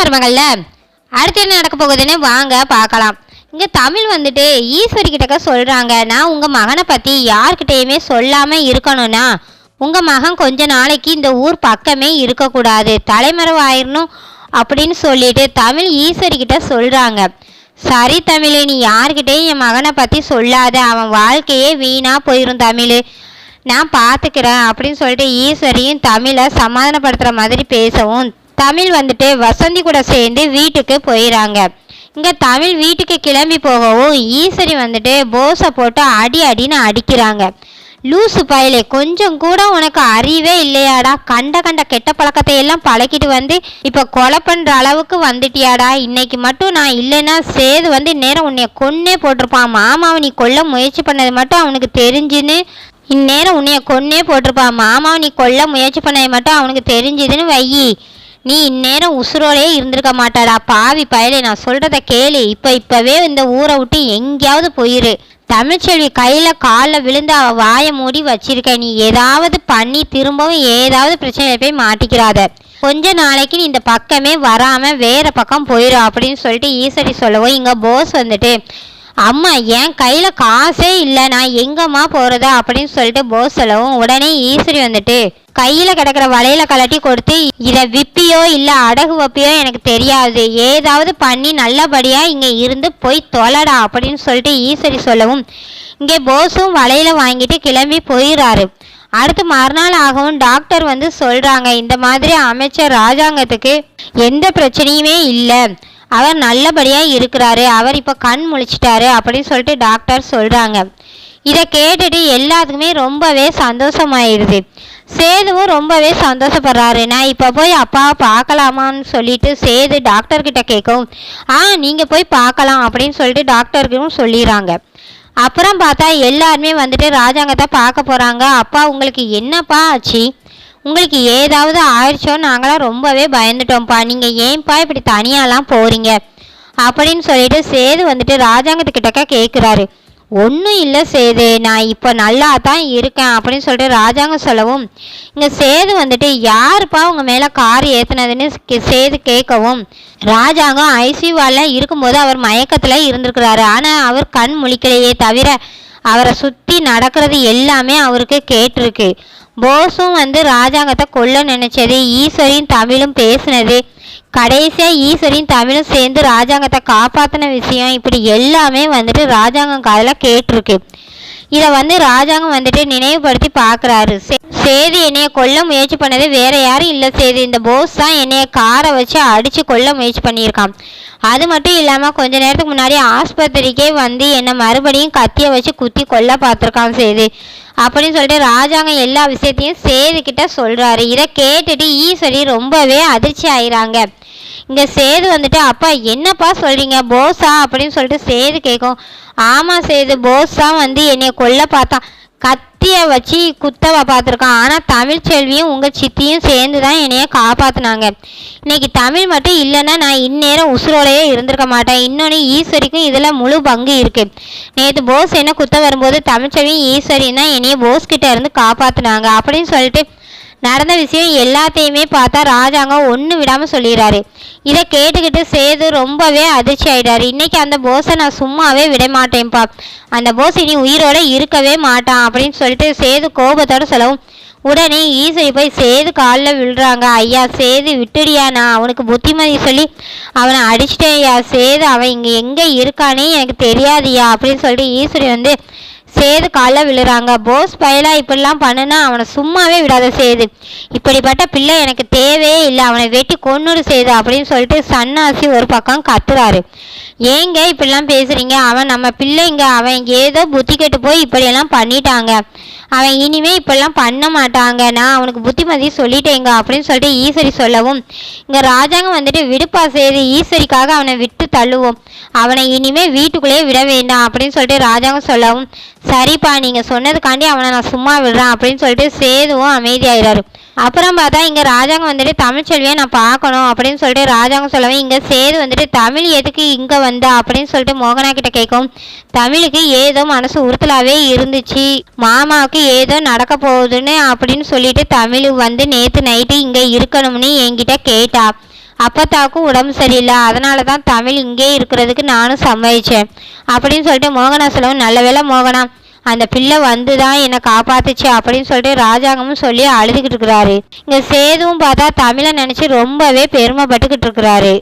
மருமகள்ல அடுத்து என்ன நடக்க போகுதுன்னு வாங்க பார்க்கலாம். இங்க தமிழ் வந்துட்டு ஈஸ்வரி கிட்டக்க சொல்றாங்க. நான் உங்க மகனை பத்தி யார்கிட்டயுமே சொல்லாம இருக்கணும்னா உங்க மகன் கொஞ்ச நாளைக்கு இந்த ஊர் பக்கமே இருக்கக்கூடாது. தலைமறைவாயிரணும் அப்படின்னு சொல்லிட்டு தமிழ் ஈஸ்வரி கிட்ட சொல்றாங்க. சரி தமிழ் நீ யார்கிட்டயும் என் மகனை பத்தி சொல்லாத. அவன் வாழ்க்கையே வீணா போயிரும் தமிழ். நான் பார்த்துக்கிறேன் அப்படின்னு சொல்லிட்டு ஈஸ்வரியும் தமிழை சமாதானப்படுத்துகிற மாதிரி பேசவும் தமிழ் வந்துட்டு வசந்தி கூட சேர்ந்து வீட்டுக்கு போயிடறாங்க இங்கே தமிழ் வீட்டுக்கு கிளம்பி போகவும் ஈஸ்வரி வந்துட்டு போஸை போட்டு அடி அடின்னு அடிக்கிறாங்க. லூசு பயலே கொஞ்சம் கூட உனக்கு அறிவே இல்லையாடா? கண்ட கண்ட கெட்ட பழக்கத்தை எல்லாம் பழக்கிட்டு வந்து இப்போ கொலை பண்ணுற அளவுக்கு வந்துட்டியாடா? இன்னைக்கு மட்டும் நான் இல்லைன்னா சேது வந்து இந்நேரம் உன்னை கொன்னே போட்டிருப்பான். மாமாவை நீ கொல்ல முயற்சி பண்ணது மட்டும் அவனுக்கு தெரிஞ்சுன்னு இந்நேரம் உன்னைய கொன்னே போட்டிருப்பான். மாமாவை நீ கொல்ல முயற்சி பண்ணது மட்டும் அவனுக்கு தெரிஞ்சுதுன்னு வையி. நீ இந்நேரம் உசுரோடையே இருந்திருக்க மாட்டாடா. பாவி பயலே நான் சொல்கிறத கேளு. இப்போ இப்போவே இந்த ஊரை விட்டு எங்கேயாவது போயிரு. தமிழ்ச்செல்வி கையில் காலில் விழுந்து அவள் வாயை மூடி வச்சிருக்க. நீ ஏதாவது பண்ணி திரும்பவும் ஏதாவது பிரச்சனையில போய் மாட்டிக்கிறாத. கொஞ்ச நாளைக்கு நீ இந்த பக்கமே வராமல் வேற பக்கம் போயிடும் அப்படின்னு சொல்லிட்டு ஈஸ்வரி சொல்லவும் இங்கே போஸ் வந்துட்டு அம்மா என் கையில் காசே இல்லை. நான் எங்கம்மா போகிறது அப்படின்னு சொல்லிட்டு போஸ் சொல்லவும் உடனே ஈஸ்வரி வந்துட்டு கையில் கிடக்கிற வலையில் கலட்டி கொடுத்து இதை விப்பியோ இல்லை அடகு வப்பியோ எனக்கு தெரியாது. ஏதாவது பண்ணி நல்லபடியாக இங்கே இருந்து போய் தொலடா அப்படின்னு சொல்லிட்டு ஈஸ்வரி சொல்லவும் இங்கே போஸும் வலையில் வாங்கிட்டு கிளம்பி போயிடுறாரு அடுத்து மறுநாள் ஆகவும் டாக்டர் வந்து சொல்கிறாங்க இந்த மாதிரி அமைச்சர் ராஜாங்கத்துக்கு எந்த பிரச்சனையுமே இல்லை. அவர் நல்லபடியாக இருக்கிறாரு. அவர் இப்போ கண் முழிச்சிட்டாரு அப்படின்னு சொல்லிட்டு டாக்டர் சொல்கிறாங்க இதை கேட்டுட்டு எல்லாத்துக்குமே ரொம்பவே சந்தோஷமாயிடுது சேதுவும் ரொம்பவே சந்தோஷப்படுறாரு. நான் இப்போ போய் அப்பாவை பார்க்கலாமான்னு சொல்லிட்டு சேது டாக்டர்கிட்ட கேட்கும் ஆ நீங்கள் போய் பார்க்கலாம் அப்படின்னு சொல்லிட்டு டாக்டருக்கும் சொல்லிடுறாங்க. அப்புறம் பார்த்தா எல்லாருமே வந்துட்டு ராஜாங்கத்தை பார்க்க போகிறாங்க அப்பா உங்களுக்கு என்னப்பா ஆச்சு? உங்களுக்கு ஏதாவது ஆயிடுச்சோ நாங்களாம் ரொம்பவே பயந்துட்டோம்ப்பா. நீங்கள் ஏன்ப்பா இப்படி தனியாலாம் போகிறீங்க அப்படின்னு சொல்லிட்டு சேது வந்துட்டு ராஜாங்கத்துக்கிட்டக்க கேட்குறாரு ஒன்றும் இல்லை சேது நான் இப்போ நல்லா தான் இருக்கேன் அப்படின்னு சொல்லிட்டு ராஜாங்கம் சொல்லவும் இங்கே சேது வந்துட்டு யாருப்பா உங்கள் மேலே கார் ஏற்றுனதுன்னு சேது கேட்கவும்? ராஜாங்கம் ஐசியூவில் இருக்கும்போது அவர் மயக்கத்தில் இருந்திருக்கிறாரு. ஆனால் அவர் கண் முழிக்கலையே தவிர அவரை சுற்றி நடக்கிறது எல்லாமே அவருக்கு கேட்டிருக்கு. போஸும் வந்து ராஜாங்கத்தை கொல்ல நினைச்சது. ஈஸ்வரியும் தமிழும் பேசினது. கடைசியாக ஈஸ்வரியும் தமிழும் சேர்ந்து ராஜாங்கத்தை காப்பாற்றின விஷயம். இப்படி எல்லாமே வந்துட்டு ராஜாங்கம் காதில் கேட்டிருக்கு. இதை வந்து ராஜாங்கம் வந்துட்டு நினைவுபடுத்தி பார்க்குறாரு சேது என்னைய கொல்ல முயற்சி பண்ணது வேற யாரும் இல்லை சேது. இந்த போஸ் தான் என்னைய காரை வச்சு அடித்து கொல்ல முயற்சி பண்ணியிருக்கான். அது மட்டும் இல்லாமல் கொஞ்ச நேரத்துக்கு முன்னாடி ஆஸ்பத்திரிக்கே வந்து என்னை மறுபடியும் கத்தியை வச்சு குத்தி கொல்ல பார்த்துருக்கான் சேது. அப்படின்னு சொல்லிட்டு ராஜாங்கம் எல்லா விஷயத்தையும் சேது கிட்ட சொல்கிறாரு இதை கேட்டுட்டு ஈஸ்வரி ரொம்பவே அதிர்ச்சி ஆயிறாங்க. இங்கே சேது வந்துட்டு அப்பா என்னப்பா சொல்கிறீங்க போஸா? அப்படின்னு சொல்லிட்டு சேது கேட்கும் ஆமாம் சேது போஸ் தான் வந்து என்னையை கொல்ல பார்த்தான். கத்தியை வச்சு குத்தவை பார்த்துருக்கான். ஆனால் தமிழ் செல்வியும் உங்கள் சித்தியும் சேர்ந்து தான் என்னைய காப்பாற்றினாங்க இன்னைக்கு தமிழ் மட்டும் இல்லைன்னா நான் இந்நேரம் உசுரோடையே இருந்திருக்க மாட்டேன். இன்னொன்று ஈஸ்வரிக்கும் இதில் முழு பங்கு இருக்குது நேற்று போஸ் என்ன குத்த வரும்போது தமிழ்ச்செல்வியும் ஈஸ்வரியும் தான் என்னைய போஸ்கிட்ட இருந்து காப்பாற்றினாங்க அப்படின்னு சொல்லிட்டு நடந்த விஷயம் எல்லாத்தையுமே பார்த்தா ராஜாங்கம் ஒன்று விடாமல் சொல்லிடுறாரு. இதை கேட்டுக்கிட்டு சேது ரொம்பவே அதிர்ச்சி ஆயிடாரு இன்னைக்கு அந்த போஸை நான் சும்மாவே விட மாட்டேன்ப்பா. அந்த போஸ் இனி உயிரோட இருக்கவே மாட்டான் அப்படின்னு சொல்லிட்டு சேது கோபத்தோட சொல்லவும் உடனே ஈஸ்வரி போய் சேது காலில் விழுறாங்க. ஐயா சேது விட்டுடியா நான் அவனுக்கு புத்திமதி சொல்லி அவனை அடிச்சிட்டேன் ஐயா. சேது அவன் இங்கே எங்கே இருக்கானே எனக்கு தெரியாதுயா அப்படின்னு சொல்லிட்டு ஈஸ்வரி வந்து சேது காலில் விழுறாங்க. போஸ் பயலா இப்படிலாம் பண்ணுனா அவனை சும்மாவே விடாத சேது. இப்படிப்பட்ட பிள்ளை எனக்கு தேவையே இல்லை. அவனை வெட்டி கொன்னுடு சேது அப்படின்னு சொல்லிட்டு சன்னாசி ஒரு பக்கம் கத்துறாரு. ஏங்க இப்படிலாம் பேசுறீங்க? அவன் நம்ம பிள்ளைங்க. அவன் ஏதோ புத்தி கெட்டு போய் இப்படியெல்லாம் பண்ணிட்டாங்க. அவன் இனிமே இப்படிலாம் பண்ண மாட்டாங்க. நான் அவனுக்கு புத்திமதி சொல்லிட்டேங்க அப்படின்னு சொல்லிட்டு ஈஸ்வரி சொல்லவும். இங்கே ராஜாங்கம் வந்துட்டு விடுப்பா சேது ஈஸ்வரிக்காக அவனை விட்டு தள்ளுவோம். அவனை இனிமே வீட்டுக்குள்ளேயே விட வேண்டாம். அப்படின்னு சொல்லிட்டு ராஜாங்கம் சொல்லவும். சரிப்பா நீங்கள் சொன்னதுக்காண்டி அவனை நான் சும்மா விடுறேன் அப்படின்னு சொல்லிட்டு சேதுவும் அமைதியாயிறாரு. அப்புறம் பார்த்தா இங்கே ராஜாங்க வந்துட்டு தமிழ்ச்செல்வியை நான் பார்க்கணும் அப்படின்னு சொல்லிட்டு ராஜாங்கம் சொல்லவே இங்கே சேது வந்துட்டு தமிழ் எதுக்கு இங்கே வந்தா அப்படின்னு சொல்லிட்டு மோகனா கிட்ட கேட்கும் தமிழுக்கு ஏதோ மனசு உறுத்தலாகவே இருந்துச்சு. மாமாவுக்கு ஏதோ நடக்க போகுதுன்னு அப்படின்னு சொல்லிட்டு தமிழ் வந்து நேற்று நைட்டு இங்கே இருக்கணும்னு என்கிட்ட கேட்டா. அப்பத்தாவுக்கும் உடம்பு சரியில்லை. அதனால தான் தமிழ் இங்கே இருக்கிறதுக்கு நானும் சம்மதிச்சேன். அப்படின்னு சொல்லிட்டு மோகனா சொல்லவும் நல்ல வேளை மோகனா அந்த பிள்ளை வந்து தான் என்னை காப்பாத்துச்சு அப்படின்னு சொல்லிட்டு ராஜாங்கமும் சொல்லி அழுதுகிட்டு இருக்கிறாரு. இங்கே சேதுவும் பார்த்தா தமிழை நினச்சி ரொம்பவே பெருமைப்பட்டுக்கிட்டு இருக்கிறாரு.